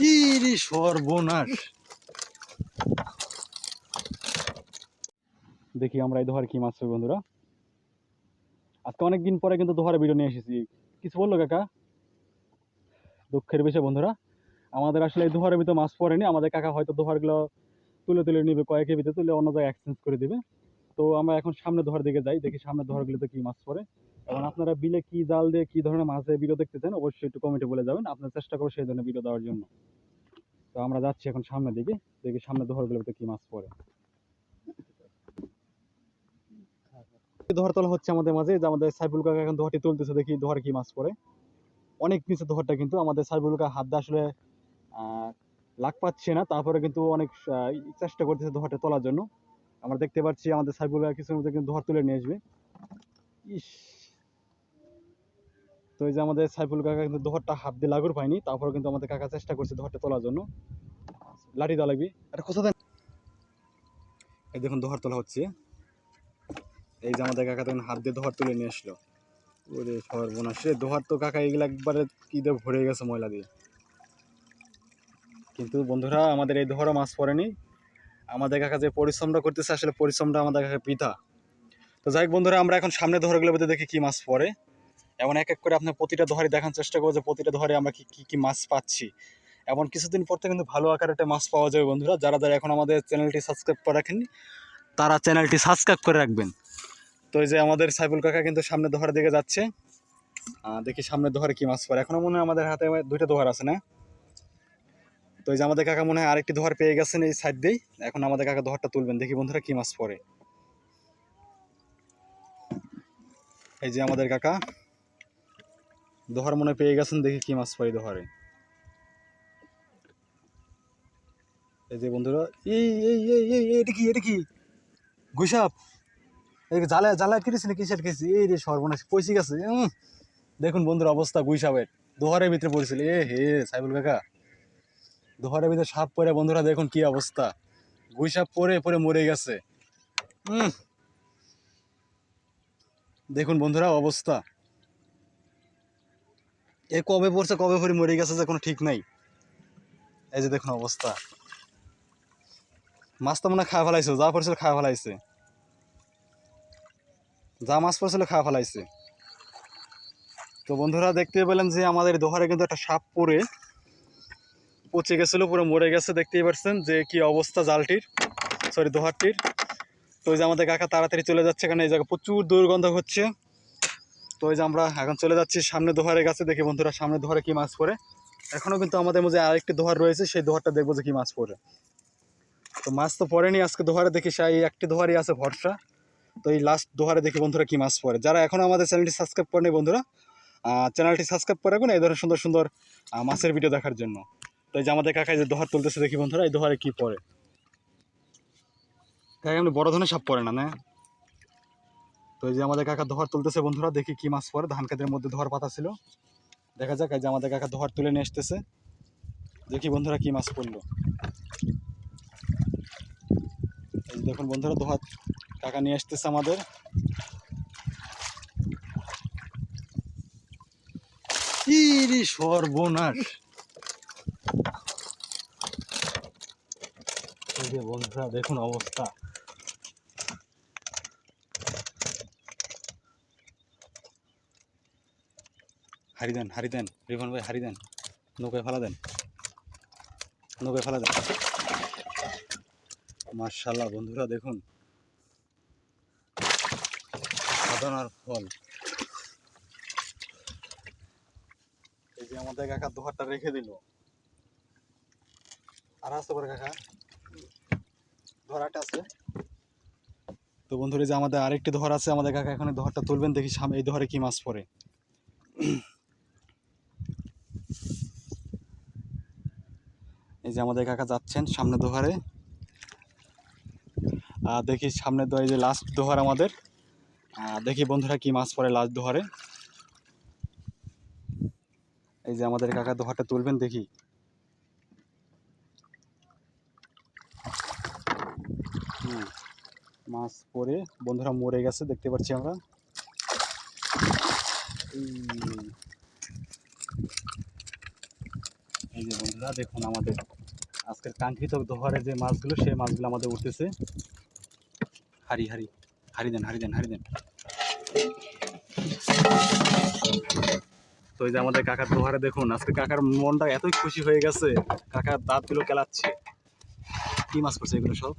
ইরি সর্বনাশ। দেখি আমরা এই দোহার কি মাছ পাই বন্ধুরা। আজকে অনেকদিন পরে কিন্তু দোহারে ভিডিও নিয়ে এসেছি। কিছু বলল কাকা? দুঃখের বিষয় বন্ধুরা। আমাদের আসলে এই দোহারের ভিতরে মাছ পড়েনি। আমাদের কাকা হয়তো দোহারগুলো তুলে তুলে নিবে কয়েকের ভিতরে তুলে অন্য জায়গায় এক্সচেঞ্জ করে দিবে। তো আমরা এখন সামনে দোহার দিকে যাই, দেখি সামনে দোহারগুলোতে কি মাছ পড়ে। এবং আপনারা বিলে কি জাল দিয়ে কি ধরনের মাছের ভিডিও দেখতে চান অবশ্যই একটু কমেন্টে বলে যাবেন। আপনার চেষ্টা করব সেই ধরনের ভিডিও দেওয়ার জন্য। তো আমরা যাচ্ছি এখন সামনের দিকে। দেখি সামনে দোহারগুলোতে কি মাছ পড়ে। দোহার তোলা হচ্ছে আমাদের মাঝে, যে আমাদের সাইফুল কাকা এখন দোহারটি তুলতেছে, দেখি দোহারে কি মাছ পড়ে। অনেক নিচে দোহারটা কিন্তু আমাদের সাইফুল কাকা হাত আসলে লাগ পাচ্ছে না। তারপরে কিন্তু অনেক চেষ্টা করতেছে দোহারটা তোলার জন্য। আমরা দেখতে পাচ্ছি আমাদের সাইফুল কাকা কিছুর মধ্যে কিন্তু দোহার তুলে নিয়ে আসবে। ইস। তো এই যে আমাদের সাইফুল কাকা কিন্তু দোহারটা হাত দিয়ে লাগুর পায়নি তারপর কিন্তু আমাদের কাকা চেষ্টা করছে দোহারটা তোলার জন্য। লাঠি দেওয়া লাগবে। আরে কোথা দেন? এই দেখুন, দোহার তোলা হচ্ছে। এই যে আমাদের কাকা তখন হাত দিয়ে দোহার তুলে নিয়ে আসলো। ওরে সর্বনাশ রে দোহার তো কাকা এগুলো একবারে কি দিয়ে ভরে গেছে ময়লা দিয়ে। কিন্তু বন্ধুরা, আমাদের এই দোহারও মাছ পড়েনি। আমাদের কাকা যে পরিশ্রমটা করতেছে, আসলে পরিশ্রমটা আমাদের কাছে বৃথা তো যাই হোক বন্ধুরা, আমরা এখন সামনে দোহারগুলোর মধ্যে দেখি কি মাছ পড়ে। এমন এক এক করে আপনার প্রতিটা দোহারি দেখার চেষ্টা করব যে প্রতিটা ধরে আমরা কি কী কি মাছ পাচ্ছি। এমন কিছুদিন পর থেকে কিন্তু ভালো আকারে একটা মাছ পাওয়া যাবে বন্ধুরা। যারা যারা এখন আমাদের চ্যানেলটি সাবস্ক্রাইব করে রাখেননি, তারা চ্যানেলটি সাবস্ক্রাইব করে রাখবেন। তো এই যে আমাদের সাইফুল কাকা কিন্তু সামনে দোহারের দিকে যাচ্ছে। দেখি সামনে দোহারে কি মাছ পড়ে। এখনও মনে হয় আমাদের হাতে দুইটা দোহার আছে না? তো এই যে আমাদের কাকা মনে হয় আরেকটি দোহার পেয়ে গেছেন এই সাইড দিয়েই। এখন আমাদের কাকা দোহারটা তুলবেন। দেখি বন্ধুরা কি মাছ পড়ে। এই যে আমাদের কাকা। দোহার মনে পেয়ে গেছেন, দেখি কি মাছ পড়ে দোহারে। এই যে বন্ধুরা, এই এই এই এই এটা কি এটা কি? গুসাপ এই জালে জালে কিনেছি না কিসের খেয়েছি এই রে সর্বনাশ পয়সি গেছে দেখুন বন্ধুর অবস্থা গুইসাপের। দোহারের ভিতরে পড়েছিল, এ হে সাইবুল কাকা। দোহারের ভিতরে সাপ পরে বন্ধুরা দেখুন কি অবস্থা। গুইসাপ পরে পরে মরে গেছে। দেখুন বন্ধুরা অবস্থা। এ কবে পড়ছে, কবে পরে মরে গেছে যে কোনো ঠিক নাই। এই যে দেখুন অবস্থা। মাছ তো মনে খাওয়া ফেলাইছে, যা পড়ছিল খাওয়া ফেলাইছে। যা মাছ পড়ছিল খাওয়া ফেলাইছে। তো বন্ধুরা দেখতে পেলেন যে আমাদের দোহারে কিন্তু একটা সাপ পরে পচে গেছিল, পুরো মরে গেছে, দেখতেই পারছেন যে কি অবস্থা জালটির সরি দোহারটির। তো ওই যে আমাদের কাকা তাড়াতাড়ি চলে যাচ্ছে, এখানে এই জায়গায় প্রচুর দুর্গন্ধ হচ্ছে। তো ওই যে আমরা এখন চলে যাচ্ছি সামনে দোহারের কাছে। দেখি বন্ধুরা, সামনে দোহারে কি মাছ পড়ে। এখনও কিন্তু আমাদের মধ্যে আরেকটি দোহার রয়েছে, সেই দোহারটা দেখব যে কি মাছ পড়ে। তো মাছ তো পড়েনি আজকে দোহারে, দেখি সেই একটি দোহারই আছে ভরসা। তো এই লাস্ট দোহারে দেখি বন্ধুরা কি মাছ পড়ে। যারা এখনও আমাদের চ্যানেলটি সাবস্ক্রাইব করেনি বন্ধুরা চ্যানেলটি সাবস্ক্রাইব করে রাখুন এই ধরনের সুন্দর সুন্দর মাছের ভিডিও দেখার জন্য। তো এই যে আমাদের কাকায় যে দোহার তুলতেছে, দেখি বন্ধুরা, এই দোহারে কি পড়ে। কাকা এমনি বড় ধরনের সাপ পড়ে না না? তো এই যে আমাদের কাকা দোহার তুলতেছে বন্ধুরা, দেখি কি মাছ পড়ে। ধান খেতের মধ্যে দোহার পাতা ছিল। দেখা যাক, এই যে আমাদের কাকা দোহার তুলে নিয়ে আসতেছে। দেখি বন্ধুরা কি মাছ পড়ল। দেখুন বন্ধুরা দোহার কাকা নিয়ে আসতেছে আমাদের। সর্বনাশ! বন্ধুরা, দেখুন অবস্থা। হারি দেন হারি দেন রিফান ভাই হারি দেন নৌকায় ফেলা দেন। নৌকায় ফেলা দেন। মার্শাল্লাহ বন্ধুরা দেখুন। সাধনার ফল। এই যে আমাদের কাকা দোহারটা রেখে দিল। আর আসতে পারে কাকা। ধরাটা আছে। তো বন্ধুরা যে আমাদের আরেকটি দোহার আছে, আমাদের কাকা এখানে দোহারটা তুলবেন, দেখি সামনে এই ধরে কি মাছ পড়ে। এই যে আমাদের কাকা যাচ্ছেন সামনে দোহারে। দেখি সামনে এই যে লাস্ট দোহার আমাদের। দেখি বন্ধুরা কি মাছ পড়ে লাস্ট দোহারে। এই যে আমাদের কাকা দোহারটা তুলবেন, দেখি। মাছ পরে বন্ধুরা মরে গেছে, দেখতে পাচ্ছি আমরা। এই যে বন্ধুরা, দেখুন আমাদের আজকের কাঙ্ক্ষিত দোহারে যে মাছগুলো, সেই মাছগুলো আমাদের উঠতেছে। হারি হারি হারি দেন হারি দেন হারি দেন। তো এই যে আমাদের কাকার দোহারে দেখুন, আজকে কাকার মনটা এতই খুশি হয়ে গেছে, কাকার দাঁতগুলো কেলাচ্ছে। কি মাছ করছে এগুলো সব?